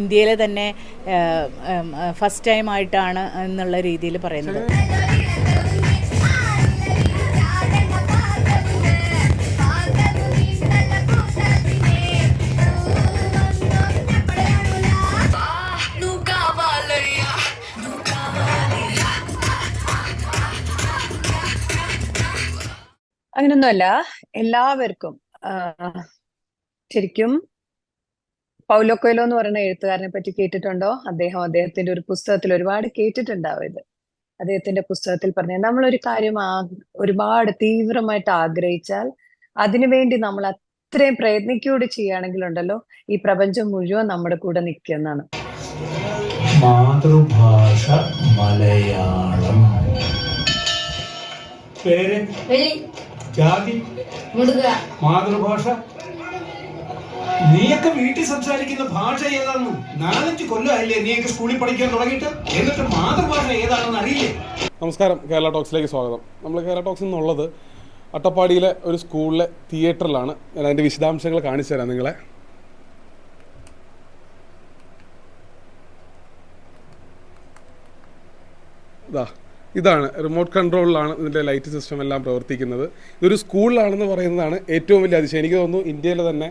ഇന്ത്യയിലെ തന്നെ first time ആയിട്ടാണ് എന്നുള്ള രീതിയിൽ പറയുന്നത്. അങ്ങനൊന്നുമല്ല എല്ലാവർക്കും ശരിക്കും പൗലോ കൊയ്ലോ എന്ന് പറയുന്ന എഴുത്തുകാരനെ പറ്റി കേട്ടിട്ടുണ്ടോ? അദ്ദേഹം അദ്ദേഹത്തിന്റെ ഒരു പുസ്തകത്തിൽ ഒരുപാട് കേട്ടിട്ടുണ്ടാവും ഇത്. അദ്ദേഹത്തിന്റെ പുസ്തകത്തിൽ പറഞ്ഞ നമ്മൾ ഒരു കാര്യം ആ ഒരുപാട് തീവ്രമായിട്ട് ആഗ്രഹിച്ചാൽ അതിനുവേണ്ടി നമ്മൾ അത്രയും പ്രയത്നിക്കൂടി ചെയ്യുകയാണെങ്കിലുണ്ടല്ലോ ഈ പ്രപഞ്ചം മുഴുവൻ നമ്മുടെ കൂടെ നിൽക്കുന്നതാണ് മാതൃഭാഷ മലയാളം. പേര്? ജാതി? മുടുക. മാതൃഭാഷ നീയൊക്കെ വീട്ടിൽ സംസാരിക്കുന്ന ഭാഷ ഏതാണെന്നും നാലഞ്ച് കൊല്ലമായില്ലേ നീയൊക്കെ സ്കൂളിൽ പഠിക്കാൻ തുടങ്ങിയിട്ട്? എന്നിട്ട് മാതൃഭാഷ ഏതാണെന്ന് അറിയില്ലേ? നമസ്കാരം. കേരള ടോക്സിലേക്ക് സ്വാഗതം. നമ്മൾ കേരള ടോക്സ് എന്നുള്ളത് അട്ടപ്പാടിയിലെ ഒരു സ്കൂളിലെ തിയേറ്ററിലാണ്. ഞാൻ അതിന്റെ വിശദാംശങ്ങൾ കാണിച്ചു തരാം നിങ്ങളെ. ഇതാ ഇതാണ്. റിമോട്ട് കൺട്രോളിലാണ് ഇതിന്റെ ലൈറ്റ് സിസ്റ്റം എല്ലാം പ്രവർത്തിക്കുന്നത്. ഇതൊരു സ്കൂളിലാണെന്ന് പറയുന്നതാണ് ഏറ്റവും വലിയ അതിശയം. എനിക്ക് തോന്നുന്നു ഇന്ത്യയിലെ തന്നെ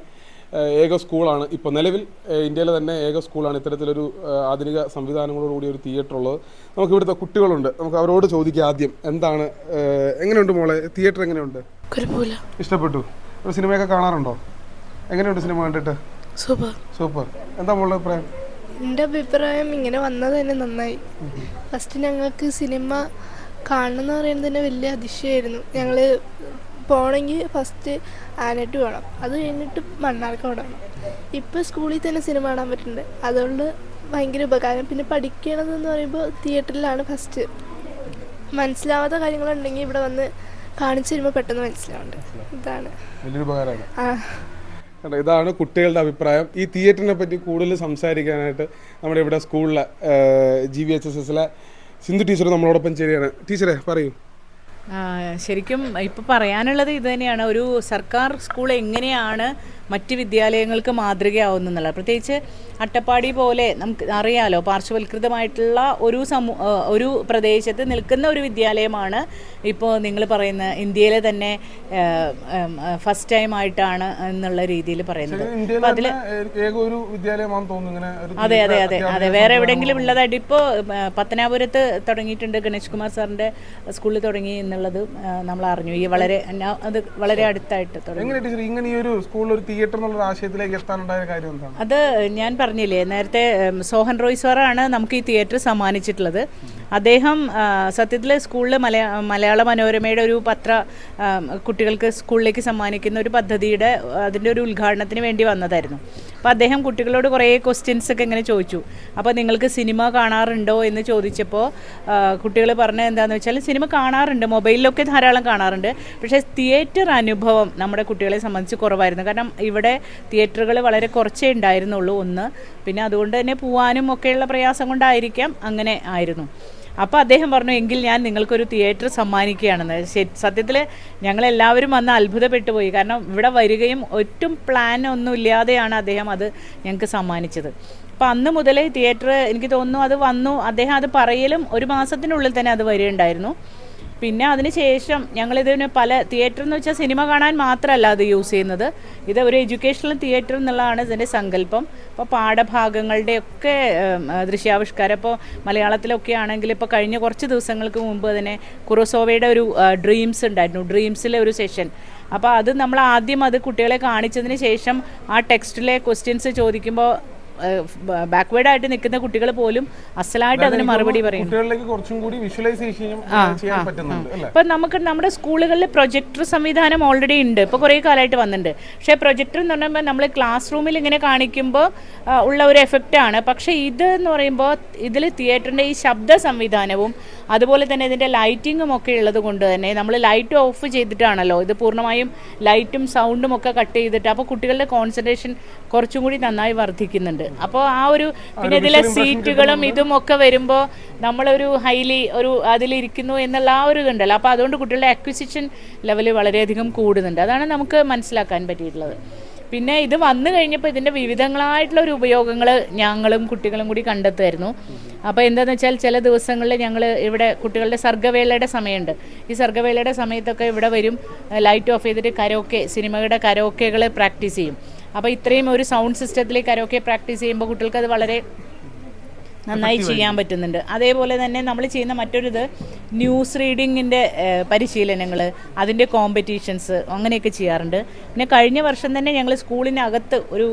ഏക സ്കൂളാണ്. ഇപ്പോൾ നിലവിൽ ഇന്ത്യയിലെ തന്നെ ഏക സ്കൂളാണ് ഇത്തരത്തിലൊരു ആധുനിക സംവിധാനങ്ങളോടുകൂടി ഒരു തിയേറ്റർ ഉള്ളത് നമുക്ക് ഇവിടുത്തെ കുട്ടികളുണ്ട്. നമുക്ക് അവരോട് ചോദിക്കാം ആദ്യം എന്താണ് എങ്ങനെയുണ്ട് മോളെ? തിയേറ്റർ എങ്ങനെയുണ്ട്? ഇഷ്ടപ്പെട്ടു? ഒരു സിനിമയൊക്കെ കാണാറുണ്ടോ? എങ്ങനെയുണ്ട് സിനിമ കണ്ടിട്ട്? സൂപ്പർ. സൂപ്പർ. എന്താ മോളുടെ അഭിപ്രായം? എന്റെ അഭിപ്രായം ഇങ്ങനെ വന്നത് തന്നെ നന്നായി. ഫസ്റ്റ് ഞങ്ങൾക്ക് സിനിമ കാണണമെന്ന് പറയുന്നത് തന്നെ വലിയ അതിശയമായിരുന്നു ഞങ്ങൾ പോകണമെങ്കിൽ ഫസ്റ്റ് ആനട്ട് വേണം. അത് കഴിഞ്ഞിട്ട് മണ്ണാർക്കാട് വേണം ഇപ്പോൾ സ്കൂളിൽ തന്നെ സിനിമ കാണാൻ പറ്റുന്നുണ്ട്. അതുകൊണ്ട് ഭയങ്കര ഉപകാരം. പിന്നെ പഠിക്കണതെന്ന് പറയുമ്പോൾ തിയേറ്ററിലാണ് ഫസ്റ്റ് മനസ്സിലാവാത്ത കാര്യങ്ങളുണ്ടെങ്കിൽ ഇവിടെ വന്ന് കാണിച്ചു തരുമ്പോൾ പെട്ടെന്ന് മനസ്സിലാവുന്നുണ്ട്. ഇതാണ്. വലിയൊരു ഉപകാരമാണ് ആ. ഇതാണ് കുട്ടികളുടെ അഭിപ്രായം. ഈ തിയേറ്ററിനെ പറ്റി കൂടുതൽ സംസാരിക്കാനായിട്ട് നമ്മുടെ ഇവിടെ സ്കൂളിലെ ജി വി എച്ച് എസ് എസിലെ സിന്ധു ടീച്ചർ നമ്മളോടൊപ്പം ചേരുകയാണ്. ടീച്ചറെ പറയൂ. ശരിക്കും ഇപ്പോൾ പറയാനുള്ളത് ഇത് തന്നെയാണ്. ഒരു സർക്കാർ സ്കൂൾ എങ്ങനെയാണ് മറ്റ് വിദ്യാലയങ്ങൾക്ക് മാതൃകയാവുന്നു എന്നുള്ളത് പ്രത്യേകിച്ച് അട്ടപ്പാടി പോലെ നമുക്ക് അറിയാലോ പാർശ്വവൽകൃതമായിട്ടുള്ള ഒരു സമൂ ഒരു പ്രദേശത്ത് നിൽക്കുന്ന ഒരു വിദ്യാലയമാണ് ഇപ്പോൾ നിങ്ങൾ പറയുന്ന ഇന്ത്യയിലെ തന്നെ ഫസ്റ്റ് ടൈം ആയിട്ടാണ് എന്നുള്ള രീതിയിൽ പറയുന്നത്. അതെ അതെ അതെ അതെ. വേറെ എവിടെയെങ്കിലും ഉള്ളതായിട്ട് ഇപ്പോൾ പത്തനാപുരത്ത് തുടങ്ങിയിട്ടുണ്ട് ഗണേഷ് കുമാർ സാറിന്റെ സ്കൂളിൽ തുടങ്ങി എന്നുള്ളത് നമ്മൾ അറിഞ്ഞു. ഈ വളരെ അത് വളരെ അടുത്തായിട്ട് തുടങ്ങി. എങ്ങനെ ടീച്ചർ ഇങ്ങനെ ഒരു സ്കൂളിൽ ഒരു തിയേറ്റർ എന്നുള്ള ആശയത്തിലേക്ക് എത്താനുണ്ടായ കാര്യം എന്താണ്? അത് ഞാൻ പറഞ്ഞില്ലേ നേരത്തെ സോഹൻ റോയ് സാറാണ് നമുക്ക് ഈ തിയേറ്റർ സമ്മാനിച്ചിട്ടുള്ളത്. അദ്ദേഹം സത്യത്തിൽ സ്കൂളിൽ മലയാ മലയാള മനോരമയുടെ ഒരു പത്ര കുട്ടികൾക്ക് സ്കൂളിലേക്ക് സമ്മാനിക്കുന്ന ഒരു പദ്ധതിയുടെ അതിന്റെ ഒരു ഉദ്ഘാടനത്തിന് വേണ്ടി വന്നതായിരുന്നു. അപ്പോൾ അദ്ദേഹം കുട്ടികളോട് കുറേ ക്വസ്റ്റ്യൻസ് ഒക്കെ ഇങ്ങനെ ചോദിച്ചു. അപ്പോൾ നിങ്ങൾക്ക് സിനിമ കാണാറുണ്ടോ എന്ന് ചോദിച്ചപ്പോൾ കുട്ടികൾ പറഞ്ഞത് എന്താണെന്ന് വെച്ചാൽ സിനിമ കാണാറുണ്ട്. മൊബൈലിലൊക്കെ ധാരാളം കാണാറുണ്ട്. പക്ഷേ തിയേറ്റർ അനുഭവം നമ്മുടെ കുട്ടികളെ സംബന്ധിച്ച് കുറവായിരുന്നു. കാരണം ഇവിടെ തിയേറ്ററുകൾ വളരെ കുറച്ചേ ഉണ്ടായിരുന്നുള്ളൂ ഒന്ന്. പിന്നെ അതുകൊണ്ട് തന്നെ പോവാനും ഒക്കെയുള്ള പ്രയാസം കൊണ്ടായിരിക്കാം അങ്ങനെ ആയിരുന്നു. അപ്പോൾ അദ്ദേഹം പറഞ്ഞു എങ്കിൽ ഞാൻ നിങ്ങൾക്കൊരു തിയേറ്റർ സമ്മാനിക്കുകയാണെന്ന് സത്യത്തിൽ ഞങ്ങളെല്ലാവരും വന്ന് അത്ഭുതപ്പെട്ടു പോയി കാരണം ഇവിടെ വരികയും ഒറ്റും പ്ലാൻ ഒന്നും ഇല്ലാതെയാണ് അദ്ദേഹം അത് ഞങ്ങൾക്ക് സമ്മാനിച്ചത്. അപ്പോൾ അന്ന് മുതലേ തിയേറ്റർ എനിക്ക് തോന്നുന്നു അത് വന്നു. അദ്ദേഹം അത് പറയലും ഒരു മാസത്തിനുള്ളിൽ തന്നെ അത് വരികയുണ്ടായിരുന്നു. പിന്നെ അതിന് ശേഷം ഞങ്ങളിതിന് പല തിയേറ്റർ എന്ന് വെച്ചാൽ സിനിമ കാണാൻ മാത്രമല്ല അത് യൂസ് ചെയ്യുന്നത്. ഇത് ഒരു എഡ്യൂക്കേഷണൽ തിയേറ്റർ എന്നുള്ളതാണ് ഇതിന്റെ സങ്കല്പം. അപ്പോൾ പാഠഭാഗങ്ങളുടെയൊക്കെ ദൃശ്യാവിഷ്കാരം. ഇപ്പോൾ മലയാളത്തിലൊക്കെ ആണെങ്കിൽ ഇപ്പോൾ കഴിഞ്ഞ കുറച്ച് ദിവസങ്ങൾക്ക് മുമ്പ് തന്നെ കുറോസോവയുടെ ഒരു ഡ്രീംസ് ഉണ്ടായിരുന്നു. ഡ്രീംസിലെ ഒരു സെഷൻ അപ്പോൾ അത് നമ്മൾ ആദ്യം അത് കുട്ടികളെ കാണിച്ചതിന് ശേഷം ആ ടെക്സ്റ്റിലെ ക്വസ്റ്റ്യൻസ് ചോദിക്കുമ്പോൾ ബാക്ക്വേർഡ് ആയിട്ട് നിൽക്കുന്ന കുട്ടികൾ പോലും അസലായിട്ട് അതിന് മറുപടി പറയും. ഇപ്പൊ നമുക്ക് നമ്മുടെ സ്കൂളുകളിൽ പ്രൊജക്ടർ സംവിധാനം ഓൾറെഡി ഉണ്ട്. ഇപ്പൊ കുറെ കാലമായിട്ട് വന്നിട്ടുണ്ട്. പക്ഷെ പ്രൊജക്ടർ എന്ന് പറയുമ്പോൾ നമ്മൾ ക്ലാസ് റൂമിൽ ഇങ്ങനെ കാണിക്കുമ്പോൾ ഉള്ള ഒരു എഫക്റ്റ് ആണ്. പക്ഷെ ഇത് എന്ന് പറയുമ്പോൾ ഇതിൽ തിയേറ്ററിന്റെ ഈ ശബ്ദ സംവിധാനവും അതുപോലെ തന്നെ ഇതിന്റെ ലൈറ്റിങ്ങും ഒക്കെ ഉള്ളത് കൊണ്ട് തന്നെ നമ്മൾ ലൈറ്റ് ഓഫ് ചെയ്തിട്ടാണല്ലോ. ഇത് പൂർണമായും ലൈറ്റും സൗണ്ടും ഒക്കെ കട്ട് ചെയ്തിട്ട് അപ്പോൾ കുട്ടികളുടെ കോൺസെൻട്രേഷൻ കുറച്ചും കൂടി നന്നായി വർദ്ധിക്കുന്നുണ്ട്. അപ്പോൾ ആ ഒരു പിന്നെ ഇതിലെ സീറ്റുകളും ഇതും ഒക്കെ വരുമ്പോൾ നമ്മളൊരു ഹൈലി ഒരു അതിലിരിക്കുന്നു എന്നുള്ള ആ ഒരു ഇതുണ്ടല്ലോ. അപ്പോൾ അതുകൊണ്ട് കുട്ടികളുടെ അക്വിസിഷൻ ലെവൽ വളരെയധികം കൂടുന്നുണ്ട്. അതാണ് നമുക്ക് മനസ്സിലാക്കാൻ പറ്റിയിട്ടുള്ളത്. പിന്നെ ഇത് വന്നു കഴിഞ്ഞപ്പോൾ ഇതിന്റെ വിവിധങ്ങളായിട്ടുള്ള ഒരു ഉപയോഗങ്ങൾ ഞങ്ങളും കുട്ടികളും കൂടി കണ്ടെത്തുമായിരുന്നു. അപ്പോൾ എന്താണെന്ന് വെച്ചാൽ ചില ദിവസങ്ങളിൽ ഞങ്ങൾ ഇവിടെ കുട്ടികളുടെ സർഗവേളയുടെ സമയമുണ്ട്. ഈ സർഗവേളയുടെ സമയത്തൊക്കെ ഇവിടെ വരും. ലൈറ്റ് ഓഫ് ചെയ്തിട്ട് കരോക്കെ സിനിമയുടെ കരോക്കെകൾ പ്രാക്ടീസ് ചെയ്യും. അപ്പോൾ ഇത്രയും ഒരു സൗണ്ട് സിസ്റ്റത്തിൽ കരോക്കെ പ്രാക്ടീസ് ചെയ്യുമ്പോൾ കുട്ടികൾക്ക് അത് വളരെ നന്നായി ചെയ്യാൻ പറ്റുന്നുണ്ട്. അതേപോലെ തന്നെ നമ്മൾ ചെയ്യുന്ന മറ്റൊരിത് ന്യൂസ് റീഡിങ്ങിന്റെ പരിശീലനങ്ങൾ അതിന്റെ കോമ്പറ്റീഷൻസ് അങ്ങനെയൊക്കെ ചെയ്യാറുണ്ട്. പിന്നെ കഴിഞ്ഞ വർഷം തന്നെ ഞങ്ങൾ സ്കൂളിനകത്ത് ഒരു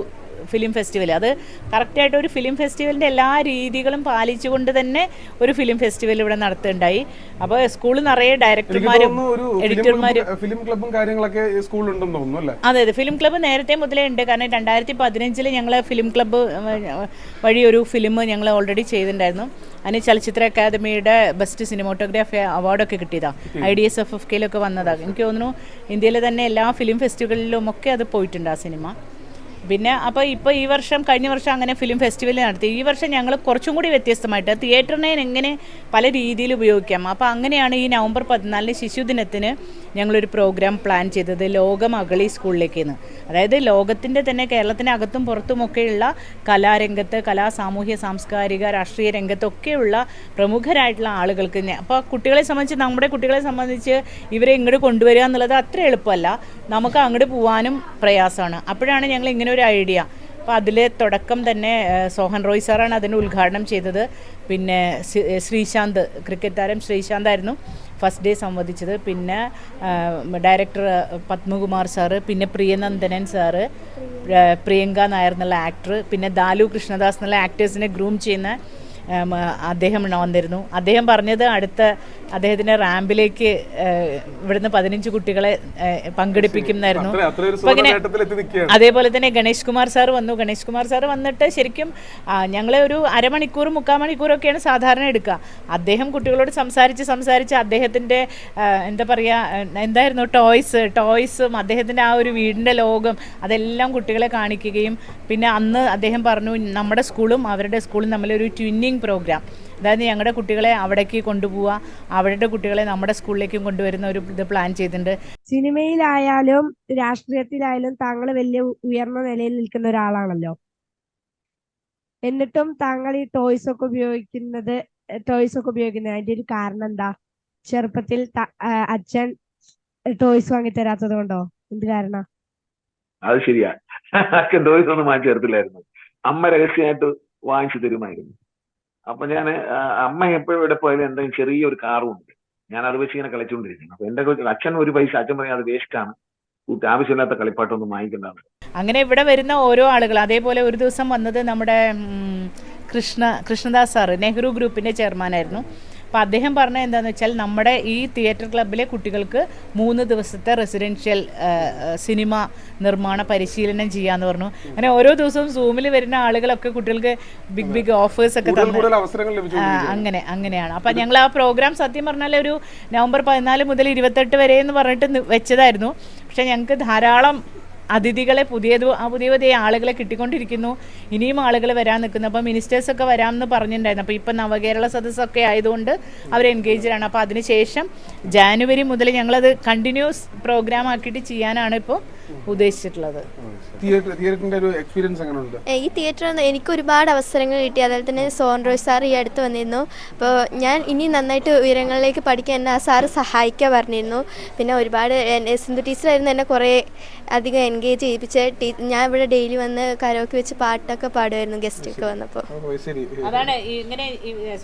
ഫിലിം ഫെസ്റ്റിവൽ. അത് കറക്റ്റായിട്ട് ഒരു ഫിലിം ഫെസ്റ്റിവലിന്റെ എല്ലാ രീതികളും പാലിച്ചുകൊണ്ട് തന്നെ ഒരു ഫിലിം ഫെസ്റ്റിവൽ ഇവിടെ നടത്തുണ്ടായി അപ്പോൾ സ്കൂളിൽ നിറയെ ഡയറക്ടർമാരും എഡിറ്റർമാരും ഫിലിം ക്ലബും കാര്യങ്ങളൊക്കെ സ്കൂളിലുണ്ടെന്ന് തോന്നുന്നു അല്ലേ? അതെ അതെ. ഫിലിം ക്ലബ്ബ് നേരത്തെ മുതലേ ഉണ്ട്. കാരണം രണ്ടായിരത്തി പതിനഞ്ചിൽ ഞങ്ങൾ ഫിലിം ക്ലബ്ബ് വഴി ഒരു ഫിലിം ഞങ്ങൾ ഓൾറെഡി ചെയ്തിട്ടുണ്ടായിരുന്നു. അതിന് ചലച്ചിത്ര അക്കാദമിയുടെ ബെസ്റ്റ് സിനിമോട്ടോഗ്രാഫി അവാർഡൊക്കെ കിട്ടിയതാണ് I D S F F കെയിലൊക്കെ വന്നതാണ് എനിക്ക് തോന്നുന്നു ഇന്ത്യയിലെ തന്നെ എല്ലാ ഫിലിം ഫെസ്റ്റിവലിലും ഒക്കെ അത് പോയിട്ടുണ്ട് ആ സിനിമ. പിന്നെ അപ്പോൾ ഇപ്പോൾ ഈ വർഷം കഴിഞ്ഞ വർഷം അങ്ങനെ ഫിലിം ഫെസ്റ്റിവൽ നടത്തി. ഈ വർഷം ഞങ്ങൾ കുറച്ചും കൂടി വ്യത്യസ്തമായിട്ട് തിയേറ്ററിനെ എങ്ങനെ പല രീതിയിൽ ഉപയോഗിക്കാം. അപ്പോൾ അങ്ങനെയാണ് ഈ നവംബർ പതിനാലിന് ശിശുദിനത്തിന് ഞങ്ങളൊരു പ്രോഗ്രാം പ്ലാൻ ചെയ്തത് ലോകമകളി സ്കൂളിലേക്ക് സ്കൂളിലേക്കെന്ന്. അതായത് ലോകത്തിന്റെ തന്നെ കേരളത്തിനകത്തും പുറത്തുമൊക്കെയുള്ള കലാരംഗത്ത് കലാ സാമൂഹ്യ സാംസ്കാരിക രാഷ്ട്രീയ രംഗത്തൊക്കെയുള്ള പ്രമുഖരായിട്ടുള്ള ആളുകൾക്ക് അപ്പോൾ കുട്ടികളെ സംബന്ധിച്ച് നമ്മുടെ കുട്ടികളെ സംബന്ധിച്ച് ഇവരെ ഇങ്ങോട്ട് കൊണ്ടുവരിക എന്നുള്ളത് അത്ര എളുപ്പമല്ല. നമുക്ക് അങ്ങോട്ട് പോകാനും പ്രയാസമാണ്. അപ്പോഴാണ് ഞങ്ങൾ ഇങ്ങനെ ഒരു ഐഡിയ. അപ്പോൾ അതിലെ തുടക്കം തന്നെ സോഹൻ റോയ് സാറാണ് അതിന് ഉദ്ഘാടനം ചെയ്തത്. പിന്നെ ശ്രീശാന്ത് ക്രിക്കറ്റ് താരം ശ്രീശാന്ത് ആയിരുന്നു ഫസ്റ്റ് ഡേ സംവദിച്ചത്. പിന്നെ ഡയറക്ടർ പത്മകുമാർ സാറ് പിന്നെ പ്രിയനന്ദനൻ സാറ് പ്രിയങ്ക നായർ എന്നുള്ള ആക്ടർ പിന്നെ ദാലു കൃഷ്ണദാസ് എന്നുള്ള ആക്ടേഴ്സിനെ ഗ്രൂം ചെയ്യുന്ന അദ്ദേഹം വന്നിരുന്നു. അദ്ദേഹം പറഞ്ഞത് അടുത്ത അദ്ദേഹത്തിന്റെ റാമ്പിലേക്ക് ഇവിടുന്ന് പതിനഞ്ച് കുട്ടികളെ പങ്കെടുപ്പിക്കുന്നായിരുന്നു അപ്പോൾ ഇങ്ങനെ അതേപോലെ തന്നെ ഗണേഷ് കുമാർ സാർ വന്നു. ഗണേഷ് കുമാർ സാർ വന്നിട്ട് ശരിക്കും ഞങ്ങളെ ഒരു അരമണിക്കൂർ മുക്കാൽ മണിക്കൂറൊക്കെയാണ് സാധാരണ എടുക്കുക. അദ്ദേഹം കുട്ടികളോട് സംസാരിച്ച് സംസാരിച്ച് അദ്ദേഹത്തിന്റെ എന്താ പറയുക എന്തായിരുന്നു ടോയ്സ് ടോയ്സും അദ്ദേഹത്തിന്റെ ആ ഒരു വീടിന്റെ ലോകം അതെല്ലാം കുട്ടികളെ കാണിക്കുകയും പിന്നെ അന്ന് അദ്ദേഹം പറഞ്ഞു നമ്മുടെ സ്കൂളും അവരുടെ സ്കൂളും തമ്മിലൊരു ട്വിന്നിങ് പ്രോഗ്രാം അതായത് ഞങ്ങളുടെ കുട്ടികളെ അവിടേക്ക് കൊണ്ടുപോവുക അവരുടെ കുട്ടികളെ നമ്മുടെ സ്കൂളിലേക്കും കൊണ്ടുവരുന്ന ഒരു ഇത് പ്ലാൻ ചെയ്തിട്ടുണ്ട് സിനിമയിലായാലും രാഷ്ട്രീയത്തിലായാലും താങ്കൾ വലിയ ഉയർന്ന നിലയിൽ നിൽക്കുന്ന ഒരാളാണല്ലോ. എന്നിട്ടും താങ്കൾ ഈ ടോയ്സ് ഒക്കെ ഉപയോഗിക്കുന്നത് ടോയ്സ് ഒക്കെ ഉപയോഗിക്കുന്നത് അതിന്റെ ഒരു കാരണം എന്താ? ചെറുപ്പത്തിൽ അച്ഛൻ ടോയ്സ് വാങ്ങി തരാത്തത് കൊണ്ടോ? എന്ത് കാരണം? അത് ശരിയാ. അച്ഛൻ ടോയ്സ് ഒന്നും വാങ്ങിച്ചു തരത്തില്ലായിരുന്നു അമ്മ രഹസ്യമായിട്ട് വാങ്ങിച്ചു തരുമായിരുന്നു. അപ്പൊ ഞാൻ അമ്മ എപ്പോഴും ഇവിടെ പോയാലും എന്തെങ്കിലും ചെറിയൊരു കാറും ഉണ്ട് ഞാൻ അത് വെച്ച് ഇങ്ങനെ കളിച്ചുകൊണ്ടിരിക്കുന്നു അപ്പൊ എന്റെ അച്ഛൻ ഒരു പൈസ അച്ഛൻ പറയാം അത് വേസ്റ്റ് ആണ്. കൂട്ടി ആവശ്യമില്ലാത്ത കളിപ്പാട്ടൊന്നും വാങ്ങിക്കണ്ടാണ് അങ്ങനെ ഇവിടെ വരുന്ന ഓരോ ആളുകൾ അതേപോലെ ഒരു ദിവസം വന്നത് നമ്മുടെ കൃഷ്ണ കൃഷ്ണദാസ് സാറ് നെഹ്റു ഗ്രൂപ്പിന്റെ ചെയർമാനായിരുന്നു. അപ്പോൾ അദ്ദേഹം പറഞ്ഞ എന്താണെന്ന് വെച്ചാൽ നമ്മുടെ ഈ തിയേറ്റർ ക്ലബ്ബിലെ കുട്ടികൾക്ക് മൂന്ന് ദിവസത്തെ റെസിഡൻഷ്യൽ സിനിമ നിർമ്മാണ പരിശീലനം ചെയ്യാന്ന് പറഞ്ഞു. അങ്ങനെ ഓരോ ദിവസവും സൂമിൽ വരുന്ന ആളുകളൊക്കെ കുട്ടികൾക്ക് ബിഗ് ബിഗ് ഓഫേഴ്സ് ഒക്കെ അങ്ങനെ അങ്ങനെയാണ്. അപ്പം ഞങ്ങൾ ആ പ്രോഗ്രാം സത്യം പറഞ്ഞാൽ ഒരു നവംബർ പതിനാല് മുതൽ ഇരുപത്തെട്ട് വരെ എന്ന് പറഞ്ഞിട്ട് വെച്ചതായിരുന്നു. പക്ഷെ ഞങ്ങൾക്ക് ധാരാളം അതിഥികളെ പുതിയത് പുതിയ പുതിയ ആളുകളെ കിട്ടിക്കൊണ്ടിരിക്കുന്നു. ഇനിയും ആളുകൾ വരാൻ നിൽക്കുന്നു. അപ്പോൾ മിനിസ്റ്റേഴ്സൊക്കെ വരാമെന്ന് പറഞ്ഞിട്ടുണ്ടായിരുന്നു. അപ്പോൾ ഇപ്പം നവകേരള സദസ്സൊക്കെ ആയതുകൊണ്ട് അവർ എൻഗേജ്ഡാണ് അപ്പോൾ അതിനുശേഷം ജാനുവരി മുതൽ ഞങ്ങളത് കണ്ടിന്യൂസ് പ്രോഗ്രാം ആക്കിയിട്ട് ചെയ്യാനാണ് ഇപ്പോൾ ഉദ്ദേശിച്ചിട്ടുള്ളത്. തിയേറ്ററിന്റെ ഒരു എക്സ്പീരിയൻസ് ഈ തിയേറ്ററിൽ നിന്ന് എനിക്ക് ഒരുപാട് അവസരങ്ങൾ കിട്ടി. അതുപോലെ തന്നെ സോൺ റോയ് സാർ ഈ അടുത്ത് വന്നിരുന്നു. അപ്പോൾ ഞാൻ ഇനി നന്നായിട്ട് ഉയരങ്ങളിലേക്ക് പഠിക്കാൻ എന്നെ ആ സാറ് സഹായിക്കാൻ പറഞ്ഞിരുന്നു. പിന്നെ ഒരുപാട് സിന്ധു ടീച്ചറായിരുന്നു എന്നെ കുറേ അധികം എൻഗേജ് ചെയ്യിപ്പിച്ച് ടീ ഞാൻ ഇവിടെ ഡെയിലി വന്ന് കരോക്ക് വെച്ച് പാട്ടൊക്കെ പാടുമായിരുന്നു ഗസ്റ്റൊക്കെ വന്നപ്പോൾ അതാണ് ഇങ്ങനെ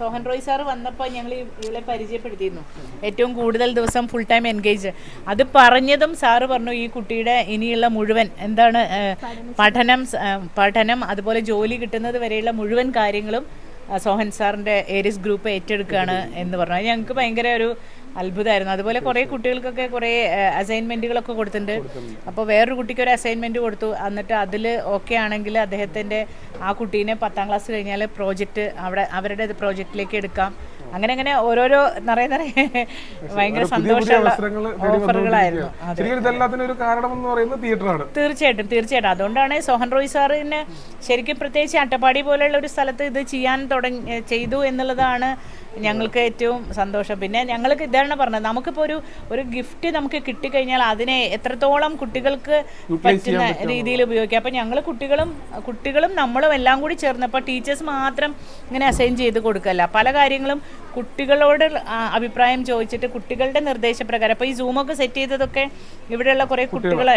സോഹൻ റോയ് സാർ വന്നപ്പോൾ ഞങ്ങൾ ഇവളെ പരിചയപ്പെടുത്തിയിരുന്നു. ഏറ്റവും കൂടുതൽ ദിവസം ഫുൾ ടൈം എൻഗേജ് അത് പറഞ്ഞതും സാറ് പറഞ്ഞു ഈ കുട്ടിയുടെ ഇനിയുള്ള മുഴുവൻ എന്താണ് പഠനം പഠനം അതുപോലെ ജോലി കിട്ടുന്നത് വരെയുള്ള മുഴുവൻ കാര്യങ്ങളും സോഹൻ സാറിന്റെ ഏരിസ് ഗ്രൂപ്പ് ഏറ്റെടുക്കുകയാണ് എന്ന് പറഞ്ഞു. ഞങ്ങൾക്ക് ഭയങ്കര ഒരു അത്ഭുതമായിരുന്നു. അതുപോലെ കുറേ കുട്ടികൾക്കൊക്കെ കുറേ അസൈൻമെന്റുകളൊക്കെ കൊടുത്തിട്ടുണ്ട്. അപ്പോൾ വേറൊരു കുട്ടിക്ക് ഒരു അസൈൻമെന്റ് കൊടുത്തു. എന്നിട്ട് അതിൽ ഓക്കെ ആണെങ്കിൽ അദ്ദേഹത്തിന്റെ ആ കുട്ടീനെ പത്താം ക്ലാസ് കഴിഞ്ഞാൽ പ്രോജക്റ്റ് അവിടെ അവരുടെ പ്രോജക്റ്റിലേക്ക് എടുക്കാം. അങ്ങനെ അങ്ങനെ ഓരോരോ നിറയെ നിറയെ ഭയങ്കര സന്തോഷമുള്ള ഓഫറുകളായിരുന്നു. തീർച്ചയായിട്ടും തീർച്ചയായിട്ടും. അതുകൊണ്ടാണ് സോഹൻ റോയ് സാറിന് ശരിക്കും പ്രത്യേകിച്ച് അട്ടപ്പാടി പോലെയുള്ള ഒരു സ്ഥലത്ത് ഇത് ചെയ്യാൻ തുടങ്ങി ചെയ്തു എന്നുള്ളതാണ് ഞങ്ങൾക്ക് ഏറ്റവും സന്തോഷം. പിന്നെ ഞങ്ങൾക്ക് ഇതാണ് പറഞ്ഞത് നമുക്കിപ്പോൾ ഒരു ഒരു ഗിഫ്റ്റ് നമുക്ക് കിട്ടിക്കഴിഞ്ഞാൽ അതിനെ എത്രത്തോളം കുട്ടികൾക്ക് പറ്റുന്ന രീതിയിൽ ഉപയോഗിക്കാം. അപ്പം ഞങ്ങൾ കുട്ടികളും കുട്ടികളും നമ്മളും എല്ലാം കൂടി ചേർന്നപ്പോൾ ടീച്ചേഴ്സ് മാത്രം ഇങ്ങനെ അസൈൻ ചെയ്ത് കൊടുക്കല്ല. പല കാര്യങ്ങളും കുട്ടികളോട് അഭിപ്രായം ചോദിച്ചിട്ട് കുട്ടികളുടെ നിർദ്ദേശപ്രകാരം. അപ്പോൾ ഈ സൂമൊക്കെ സെറ്റ് ചെയ്തതൊക്കെ ഇവിടെയുള്ള കുറേ കുട്ടികളെ.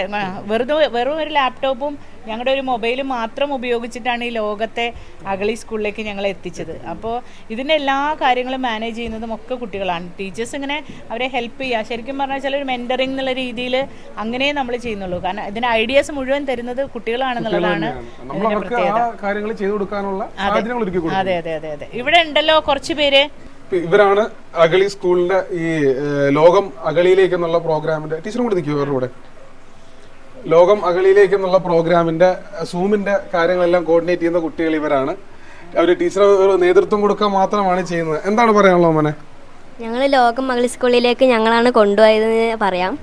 വെറുതെ വെറും ഒരു ലാപ്ടോപ്പും ഞങ്ങളുടെ ഒരു മൊബൈൽ മാത്രം ഉപയോഗിച്ചിട്ടാണ് ഈ ലോകത്തെ അഗളി സ്കൂളിലേക്ക് ഞങ്ങൾ എത്തിച്ചത്. അപ്പോൾ ഇതിന്റെ എല്ലാ കാര്യങ്ങളും മാനേജ് ചെയ്യുന്നതും ഒക്കെ കുട്ടികളാണ്. ടീച്ചേഴ്സ് ഇങ്ങനെ അവരെ ഹെൽപ്പ് ചെയ്യുക. ശരിക്കും പറഞ്ഞാൽ ചില ഒരു മെന്ററിങ് എന്നുള്ള രീതിയിൽ അങ്ങനെ നമ്മൾ ചെയ്യുന്നുള്ളൂ. കാരണം ഇതിന്റെ ഐഡിയാസ് മുഴുവൻ തരുന്നത് കുട്ടികളാണെന്നുള്ളതാണ് കാര്യങ്ങൾ ചെയ്തു കൊടുക്കാനുള്ള അതെ. അതെ അതെ അതെ ഇവിടെ ഉണ്ടല്ലോ കുറച്ച് പേര്. ഇവരാണ് അഗളി സ്കൂളിന്റെ ഈ ലോകം അഗളിയിലേക്ക് എന്നുള്ള പ്രോഗ്രാമിന്റെ ടീച്ചറും കൂടി നിൽക്കും ഇവരുടെ കൂടെ? ലോകം അഗളിയിലേക്ക് എന്നുള്ള പ്രോഗ്രാമിന്റെ സൂമിന്റെ കാര്യങ്ങളെല്ലാം കോർഡിനേറ്റ് ചെയ്യുന്ന കുട്ടികൾ ഇവരാണ്. അവർ ടീച്ചർ ഒരു നേതൃത്വം കൊടുക്കാൻ മാത്രമാണ് ചെയ്യുന്നത്. എന്താണ് പറയാനുള്ളത് മോനെ? ഞങ്ങൾ ലോകം മകളി സ്കൂളിലേക്ക് ഞങ്ങളാണ് കൊണ്ടുപോയതെന്ന് പറയാം.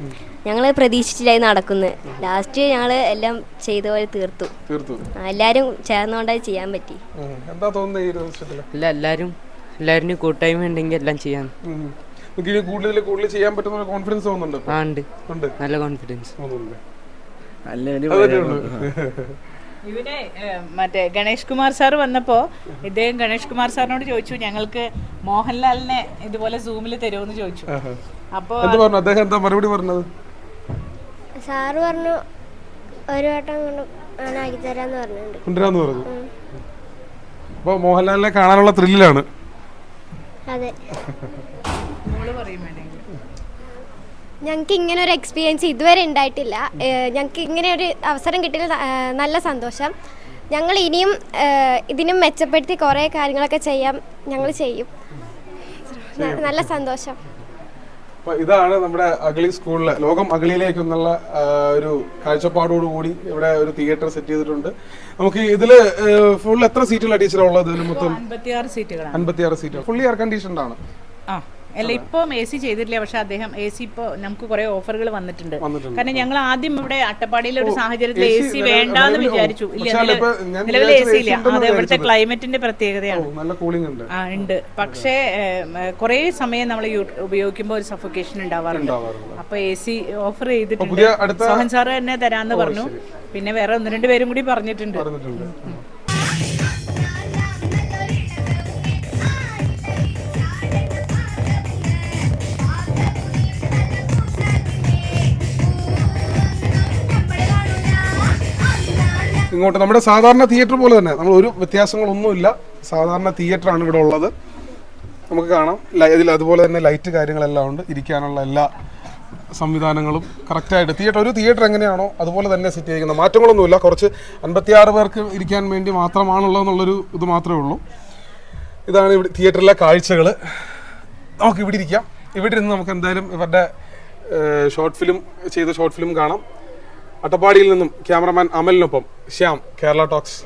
ഞങ്ങൾ പ്രതീക്ഷിച്ചില്ലായി നടക്കുന്നത് ലാസ്റ്റ് ഞങ്ങൾ എല്ലാം ചെയ്ത പോലെ തീർത്തു. തീർത്തു. എല്ലാവരും ചേർന്നുകൊണ്ട് ചെയ്യാൻ പറ്റി. എന്താ തോന്നുന്നത് അല്ല എല്ലാവരും എല്ലാവരും കൂട്ടായ്മ ഉണ്ടെങ്കിൽ എല്ലാം ചെയ്യാൻ കൂടുതൽ കൂടുതൽ ചെയ്യാൻ പറ്റുന്ന കോൺഫിഡൻസ് തോന്നുന്നുണ്ട്? ആ ഉണ്ട്. ഉണ്ട്. നല്ല കോൺഫിഡൻസ് തോന്നുന്നുണ്ട്. ഇവിടെ മറ്റേ ഗണേഷ് കുമാർ സാർ വന്നപ്പോൾ ഇദ്ദേഹം ഗണേഷ് കുമാർ സാറിനോട് ചോദിച്ചു ഞങ്ങൾക്ക് മോഹൻലാലിനെ ഇതുപോലെ സൂമിൽ തരുമെന്ന് ചോദിച്ചു. അപ്പോൾ അദ്ദേഹം എന്താ മറുപടി പറഞ്ഞത്? സാറ് പറഞ്ഞു ഒരു വട്ടം ആക്കി തരാന്ന് പറഞ്ഞിട്ടുണ്ട്. കൊണ്ടുവരാന്ന് പറഞ്ഞു. അപ്പൊ മോഹൻലാലിനെ കാണാനുള്ള ത്രില്ലിലാണ് അതെ. മോൾ പറയും വേണമെങ്കിൽ. ഞങ്ങൾക്ക് ഇങ്ങനെ ഒരു എക്സ്പീരിയൻസ് ഇതുവരെ ഉണ്ടായിട്ടില്ല ഞങ്ങൾക്ക് ഇങ്ങനെ ഒരു അവസരം കിട്ടിയത് നല്ല സന്തോഷം. ഞങ്ങൾ ഇനിയും ഇതിനും മെച്ചപ്പെടുത്തി കുറേ കാര്യങ്ങളൊക്കെ ചെയ്യാം. ഞങ്ങൾ ചെയ്യും. നല്ല സന്തോഷം. ഇതാണ് നമ്മുടെ അഗളി സ്കൂളിലെ ലോകം അഗളിയിലേക്ക് എന്നുള്ള ഒരു കാഴ്ചപ്പാടോടുകൂടി ഇവിടെ ഒരു തിയേറ്റർ സെറ്റ് ചെയ്തിട്ടുണ്ട്. നമുക്ക് ഇതിൽ ഫുൾ എത്ര സീറ്റുകളാണ് ടീച്ചർ ഉള്ളത് മൊത്തം? അൻപത്തിയാറ് സീറ്റുകളാണ് അൻപത്തിയാറ് സീറ്റുകൾ ഫുള്ളി എയർ കണ്ടീഷൻഡ് ആണ്. ആ. അല്ല ഇപ്പം എ സി ചെയ്തിട്ടില്ല പക്ഷെ അദ്ദേഹം എ സി ഇപ്പോൾ നമുക്ക് കുറെ ഓഫറുകൾ വന്നിട്ടുണ്ട്. കാരണം ഞങ്ങൾ ആദ്യം ഇവിടെ അട്ടപ്പാടിയിലെ ഒരു സാഹചര്യത്തിൽ എ സി വേണ്ടെന്ന് വിചാരിച്ചു. നിലവിൽ എ സി ഇല്ല. അത് ഇവിടുത്തെ ക്ലൈമറ്റിന്റെ പ്രത്യേകതയാണ്. നല്ല കൂളിംഗ് ഉണ്ട്. ആ ഉണ്ട്. പക്ഷേ കുറെ സമയം നമ്മൾ ഉപയോഗിക്കുമ്പോൾ ഒരു സഫോക്കേഷൻ ഉണ്ടാവാറുണ്ട്. അപ്പൊ എ സി ഓഫർ ചെയ്തിട്ടുണ്ട്. സോഹൻ സാറ് തന്നെ തരാന്ന് പറഞ്ഞു. പിന്നെ വേറെ ഒന്ന് രണ്ട് പേരും കൂടി പറഞ്ഞിട്ടുണ്ട്. ഇങ്ങോട്ട് നമ്മുടെ സാധാരണ തിയേറ്റർ പോലെ തന്നെ. നമ്മൾ ഒരു വ്യത്യാസങ്ങളൊന്നുമില്ല. സാധാരണ തിയേറ്റർ ആണ് ഇവിടെ ഉള്ളത്. നമുക്ക് കാണാം. ഇതിൽ അതുപോലെ തന്നെ ലൈറ്റ് കാര്യങ്ങളെല്ലാം ഉണ്ട്. ഇരിക്കാനുള്ള എല്ലാ സംവിധാനങ്ങളും കറക്റ്റായിട്ട് തിയേറ്റർ ഒരു തിയേറ്റർ എങ്ങനെയാണോ അതുപോലെ തന്നെ സെറ്റ് ചെയ്തിരിക്കുന്നത്. മാറ്റങ്ങളൊന്നുമില്ല. കുറച്ച് അൻപത്തിയാറ് പേർക്ക് ഇരിക്കാൻ വേണ്ടി മാത്രമാണുള്ളതെന്നുള്ളൊരു ഇത് മാത്രമേ ഉള്ളൂ. ഇതാണ് ഇവിടെ തിയേറ്ററിലെ കാഴ്ചകൾ നമുക്ക് ഇവിടെ ഇരിക്കാം. ഇവിടെ ഇരുന്ന് നമുക്ക് എന്തായാലും ഇവരുടെ ഷോർട്ട് ഫിലിം ചെയ്ത ഷോർട്ട് ഫിലിം കാണാം. അട്ടപ്പാടിയിൽ നിന്നും ക്യാമറമാൻ അമലിനൊപ്പം ശ്യാം കേരള ടോക്സ്.